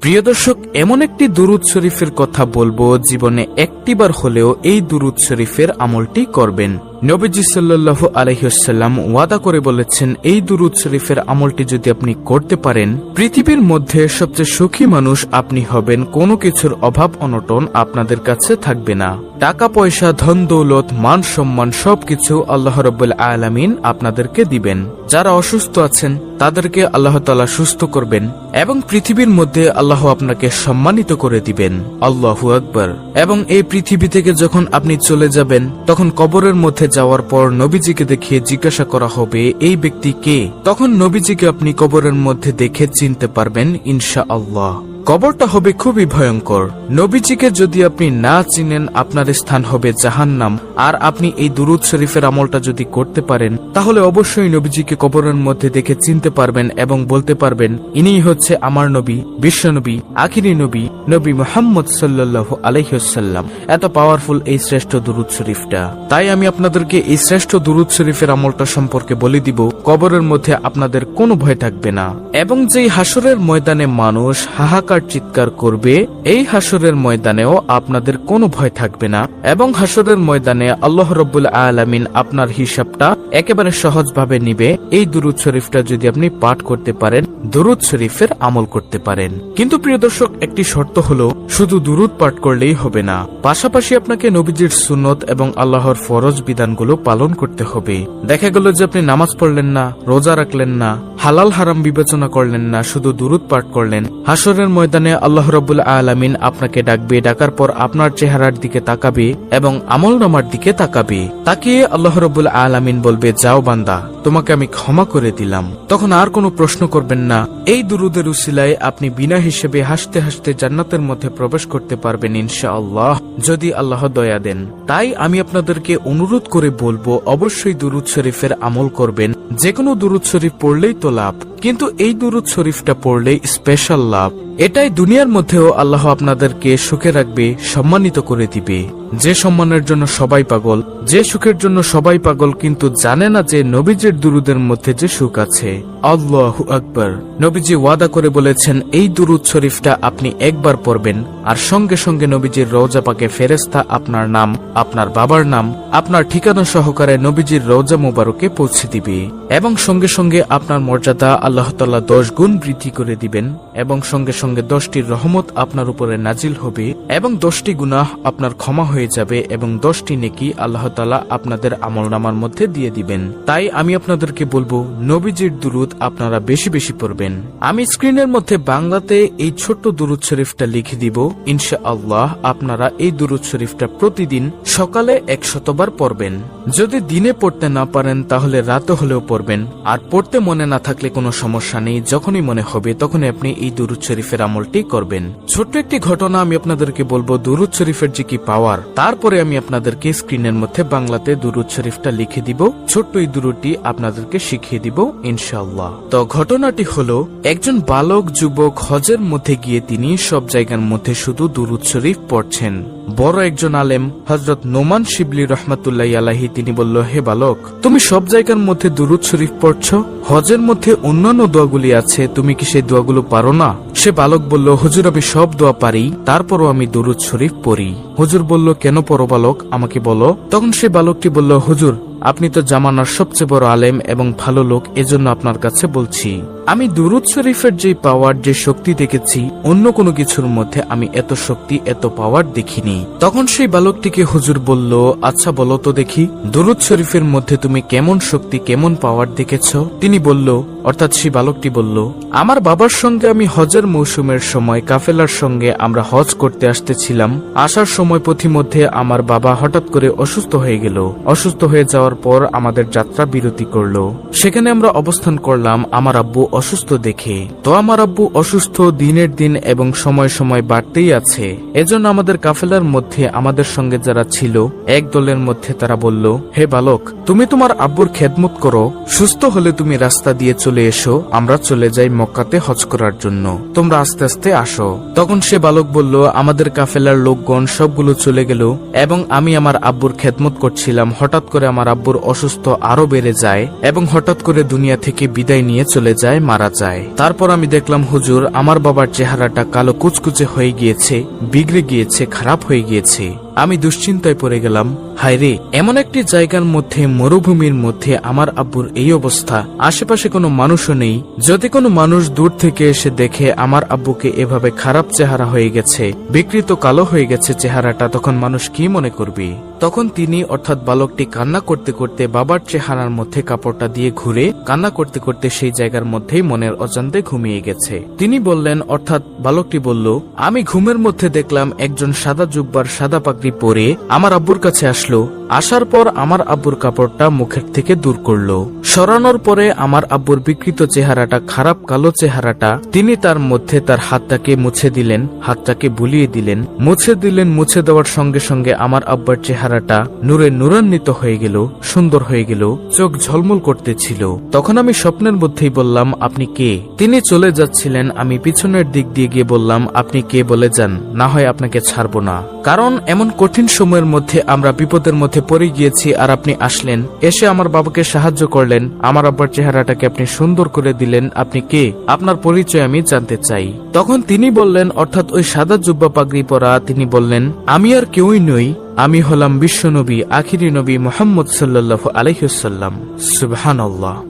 প্রিয় দর্শক, এমন একটি দুরুদ শরীফের কথা বলব, জীবনে একটিবার হলেও এই দুরুদ শরীফের আমলটি করবেন। নবীজি সাল্লাল্লাহু আলহিহাল্লাম ওয়াদা করে বলেছেন, এই দুরুদ শরীফের আমলটি যদি আপনি করতে পারেন, পৃথিবীর মধ্যে সবচেয়ে সুখী মানুষ আপনি হবেন, কোনো কিছুর অভাব অনটন আপনাদের কাছে থাকবে না। টাকা, পয়সা, ধন, দৌলত, মান সম্মান সবকিছু আল্লাহ রব্বুল আলামিন আপনাদেরকে দিবেন। যারা অসুস্থ আছেন, তাদেরকে আল্লাহ তালা সুস্থ করবেন এবং পৃথিবীর মধ্যে আল্লাহ আপনাকে সম্মানিত করে দিবেন। আল্লাহু আকবর। এবং এই পৃথিবী থেকে যখন আপনি চলে যাবেন, তখন কবরের মধ্যে যাওয়ার পর নবীজিকে দেখে জিজ্ঞাসা করা হবে, এই ব্যক্তি কে? তখন নবীজিকে আপনি কবরের মধ্যে দেখে চিনতে পারবেন ইনশা আল্লাহ কবরটা হবে খুবই ভয়ঙ্কর। নবীজিকে যদি আপনি না চিনেন, আপনার স্থান হবে জাহান্নাম। আর আপনি এই দুরুদ শরীফের আমলটা যদি করতে পারেন, তাহলে অবশ্যই নবীজিকে কবরের মধ্যে দেখে চিনতে পারবেন এবং বলতে পারবেন, ইনিই হচ্ছে আমার নবী বিশ্বনবী আখিরি নবী নবী মোহাম্মদ সাল্লাল্লাহু আলহ্লাম এত পাওয়ারফুল এই শ্রেষ্ঠ দুরুদ শরীফটা। তাই আমি আপনাদেরকে এই শ্রেষ্ঠ দুরুদ শরীফের আমলটা সম্পর্কে বলে দিব, কবরের মধ্যে আপনাদের কোনো ভয় থাকবে না। এবং যেই হাসরের ময়দানে মানুষ হাহাকার চিৎকার করবে, এই হাসরের ময়দানেও আপনাদের কোনো ভয় থাকবে না। এবং হাসরের ময়দানে আল্লাহ রব্বুল আলামিন আপনার হিসাবটা একেবারে সহজভাবে নিবে। এই দুরুদ শরীফটা যদি আপনি পাঠ করতে পারেন, দুরুদ শরীফের আমল করতে পারেন। কিন্তু প্রিয় দর্শক, একটি শর্ত হলো, শুধু দুরুদ পাঠ করলেই হবে না। পাশাপাশি আপনাকে নবীজির সুন্নত এবং আল্লাহর ফরজ বিধানগুলো পালন করতে হবে। দেখা গেল যে আপনি নামাজ পড়লেন না, রোজা রাখলেন না, হালাল হারাম বিবেচনা করলেন না, শুধু দুরুদ পাঠ করলেন। হাসরের ময়দানে আল্লাহ রবুল আলামিন আপনাকে ডাকবে, ডাকার পর আপনার চেহারার দিকে তাকাবে এবং আমল নামার দিকে তাকাবে। তাকিয়ে আল্লাহ রবুল আলামিন বলবে, যাও বান্দা, তোমাকে আমি ক্ষমা করে দিলাম। তখন আর কোনো প্রশ্ন করবেন না। এই দুরুদের উসিলায় আপনি বিনা হিসেবে হাসতে হাসতে জান্নাতের মধ্যে প্রবেশ করতে পারবেন ইনশা আল্লাহ যদি আল্লাহ দয়া দেন। তাই আমি আপনাদেরকে অনুরোধ করে বলব, অবশ্যই দুরুদ শরীফের আমল করবেন। যে কোনো দুরুদ শরীফ পড়লেই তো লাভ, কিন্তু এই দুরুদ শরীফটা পড়লেই স্পেশাল লাভ। এটাই দুনিয়ার মধ্যেও আল্লাহ আপনাদেরকে সুখে রাখবে সম্মানিত করে দিবে। যে সম্মানের জন্য সবাই পাগল, যে সুখের জন্য সবাই পাগল, কিন্তু জানে না যে নবীজির দুরুদের মধ্যে যে সুখ আছে। আল্লাহ আকবর। নবীজি ওয়াদা করে বলেছেন, এই দুরুদ শরীফটা আপনি একবার পড়বেন, আর সঙ্গে সঙ্গে নবীজির রওজা পাকে ফেরেস্তা আপনার নাম, আপনার বাবার নাম, আপনার ঠিকানা সহকারে নবীজির রওজা মুবারকে পৌঁছে দিবে। এবং সঙ্গে সঙ্গে আপনার মর্যাদা আল্লাহ তাল্লাহ দশ গুণ বৃদ্ধি করে দিবেন, এবং সঙ্গে সঙ্গে দশটি রহমত আপনার উপরে নাজিল হবে, এবং দশটি গুনাহ আপনার ক্ষমা হয়ে যাবে এবং দশটি নেকি আল্লাহ তালা আপনাদের আমল নামার মধ্যে দিয়ে দিবেন। তাই আমি আপনাদেরকে বলব, নবীজির দুরুদ আপনারা বেশি বেশি পড়বেন। আমি স্ক্রিনের মধ্যে বাংলাতে এই ছোট্ট দুরুদ শরীফটা লিখে দিব। ইনশা আল্লাহ আপনারা এই দুরুদ শরীফটা প্রতিদিন সকালে একশতবার পড়বেন। যদি দিনে পড়তে না পারেন, তাহলে রাতে হলেও পড়বেন। আর পড়তে মনে না থাকলে কোনো সমস্যা নেই, যখনই মনে হবে তখনই আপনি এই দুরুদ শরীফের আমলটি করবেন। ছোট্ট একটি ঘটনা আমি আপনাদেরকে বলব, দুরুদ শরীফের যে কি পাওয়ার তারপরে আমি আপনাদেরকে স্ক্রিনের মধ্যে বাংলাতে দুরুদ শরীফটা লিখে দিব। ছোট্ট এই দুরুটি আপনাদেরকে শিখিয়ে দিব ইনশাল্লাহ তো ঘটনাটি হলো, একজন বালক যুবক হজের মধ্যে গিয়ে তিনি সব জায়গার মধ্যে শুধু দুরুদ শরীফ পড়ছেন। বড় একজন আলেম হজরত নোমান শিবলি রহমাতুল্লাহ আলাহি তিনি বলল, হে বালক, তুমি সব জায়গার মধ্যে দুরুদ শরীফ পড়ছ? হজের মধ্যে অন্যান্য দোয়াগুলি আছে, তুমি কি সেই দোয়াগুলো পারো না? সে বালক বলল, হুজুর, আমি সব দোয়া পারি, তারপরও আমি দুরুদ শরীফ পড়ি। হুজুর বলল, কেন পড়ো বালক, আমাকে বলো? তখন সে বালকটি বলল, হুজুর আপনি তো জামানার সবচেয়ে বড় আলেম এবং ভালো লোক, এজন্য আপনার কাছে বলছি, আমি দুরুদ শরীফের যে পাওয়ার যে শক্তি দেখেছি, অন্য কোনো কিছুর মধ্যে আমি এত শক্তি, এত পাওয়ার দেখিনি। তখন সেই বালকটিকে হুজুর বলল আচ্ছা বলো তো দেখি, দুরুদ শরীফের মধ্যে তুমি কেমন শক্তি, কেমন পাওয়ার দেখেছ? তিনি বলল, অর্থাৎ সেই বালকটি বলল, আমার বাবার সঙ্গে আমি হজের মৌসুমের সময়, কাফেলার সঙ্গে আমরা হজ করতে আসতেছিলাম। আসার সময় পথিমধ্যে আমার বাবা হঠাৎ করে অসুস্থ হয়ে গেল। অসুস্থ হয়ে যাওয়ার পর আমাদের যাত্রা বিরতি করল। সেখানে আমরা অবস্থান করলাম আমার আব্বু অসুস্থ দেখে। তো আমার আব্বু অসুস্থ দিনের দিন এবং সময় সময় বাড়তেই আছে। এজন্য আমাদের কাফেলার মধ্যে আমাদের সঙ্গে যারা ছিল, এক দলের মধ্যে তারা বলল, হে বালক, তুমি তোমার আব্বুর খেদমত করো। সুস্থ হলে তুমি রাস্তা দিয়ে চলে এসো। আমরা চলে যাই মক্কাতে হজ করার জন্য। তোমরা আস্তে আস্তে আসো। তখন সে বালক বলল, আমাদের কাফেলার লোকগণ সবগুলো চলে গেল এবং আমি আমার আব্বুর খেদমত করছিলাম। হঠাৎ করে আমার আব্বুর অসুস্থ আরও বেড়ে যায় এবং হঠাৎ করে দুনিয়া থেকে বিদায় নিয়ে চলে যায়, মারা যায়। তারপর আমি দেখলাম, হুজুর, আমার বাবার চেহারাটা কালো কুচকুচে হয়ে গিয়েছে, বিগড়ে গিয়েছে, খারাপ হয়ে গিয়েছে। আমি দুশ্চিন্তায় পড়ে গেলাম, হায়রে, এমন একটি জায়গার মধ্যে, মরুভূমির মধ্যে আমার আব্বুর এই অবস্থা। আশেপাশে কোনো মানুষও নেই। যদি কোনো মানুষ দূর থেকে এসে দেখে আমার আব্বুকে এভাবে খারাপ চেহারা হয়ে গেছে, বিকৃত কালো হয়ে গেছে চেহারাটা, তখন মানুষ কি মনে করবে? তখন তিনি অর্থাৎ বালকটি কান্না করতে করতে বাবার চেহারার মধ্যে কাপড়টা দিয়ে ঘুরে কান্না করতে করতে সেই জায়গার মধ্যেই মনের অজান্তে ঘুমিয়ে গেছে। তিনি বললেন, অর্থাৎ বালকটি বলল, আমি ঘুমের মধ্যে দেখলাম একজন সাদা জুব্বার সাদা পাগড়ি পরে আমার আব্বুর কাছে আসলো। আসার পর আমার আব্বুর কাপড়টা মুখের থেকে দূর করল। সরানোর পরে আমার আব্বুর বিকৃত চেহারাটা, খারাপ কালো চেহারাটা, তিনি তার মধ্যে তার হাতটাকে মুছে দিলেন, হাতটাকে বুলিয়ে দিলেন। মুছে দিলেন, মুছে দেওয়ার সঙ্গে সঙ্গে আমার আব্বার চেহারাটা নূরে নূরান্বিত হয়ে গেল, সুন্দর হয়ে গেল, চোখ ঝলমল করতেছিল। তখন আমি স্বপ্নের মধ্যেই বললাম, আপনি কে? তিনি চলে যাচ্ছিলেন, আমি পিছনের দিক দিয়ে গিয়ে বললাম, আপনি কে বলে যান? না হয় আপনাকে ছাড়বো না। কারণ এমন কঠিন সময়ের মধ্যে আমরা বিপদের মধ্যে পড়ে গিয়েছি আর আপনি আসলেন। এসে আমার বাবাকে সাহায্য করলেন। আমার আব্বার চেহারাটাকে আপনি সুন্দর করে দিলেন। আপনি কে? আপনার পরিচয় আমি জানতে চাই। তখন তিনি বললেন, অর্থাৎ ওই সাদা জুব্বা পাগড়ি পরা তিনি বললেন, আমি আর কেউই নই। আমি হলাম বিশ্বনবী, আখিরি নবী মোহাম্মদ সাল্লাহ আলহিসাল্লাম সুবহান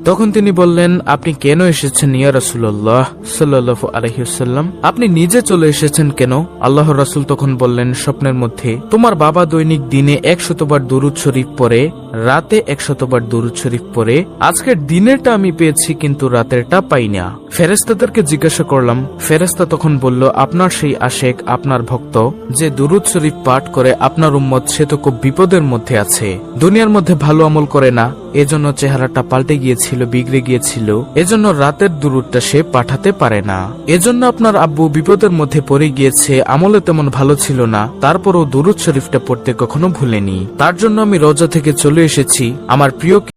তখন তিনি বললেন, আপনি কেন এসেছেন ইয়া রসুল্লাহ সাল্লাহ আলহিসাল্লাম আপনি নিজে চলে এসেছেন কেন? আল্লাহ রাসুল তখন বললেন, স্বপ্নের মধ্যে তোমার বাবা দৈনিক দিনে একশতবার দরুদ শরীফ পরে রাতে একশতবার দরুদ শরীফ পরে আজকের দিনেরটা আমি পেয়েছি কিন্তু রাতেরটা পাই না ফেরেস্তাদেরকে জিজ্ঞাসা করলাম ফেরেস্তা তখন বলল, আপনার সেই আশেক, আপনার ভক্ত, যে দুরুদ শরীফ পাঠ করে আপনার উম্মত সে তো খুব বিপদের মধ্যে আছে। দুনিয়ার মধ্যে ভালো আমল করে না, এজন্য চেহারাটা পাল্টে গিয়েছিল, বিগড়ে গিয়েছিল, এজন্য রাতের দুরুদটা সে পাঠাতে পারে না। এজন্য আপনার আব্বু বিপদের মধ্যে পড়ে গিয়েছে, আমলে তেমন ভালো ছিল না, তারপরও দুরুদ শরীফটা পড়তে কখনো ভুলেনি। তার জন্য আমি রোজা থেকে চলে এসেছি, আমার প্রিয়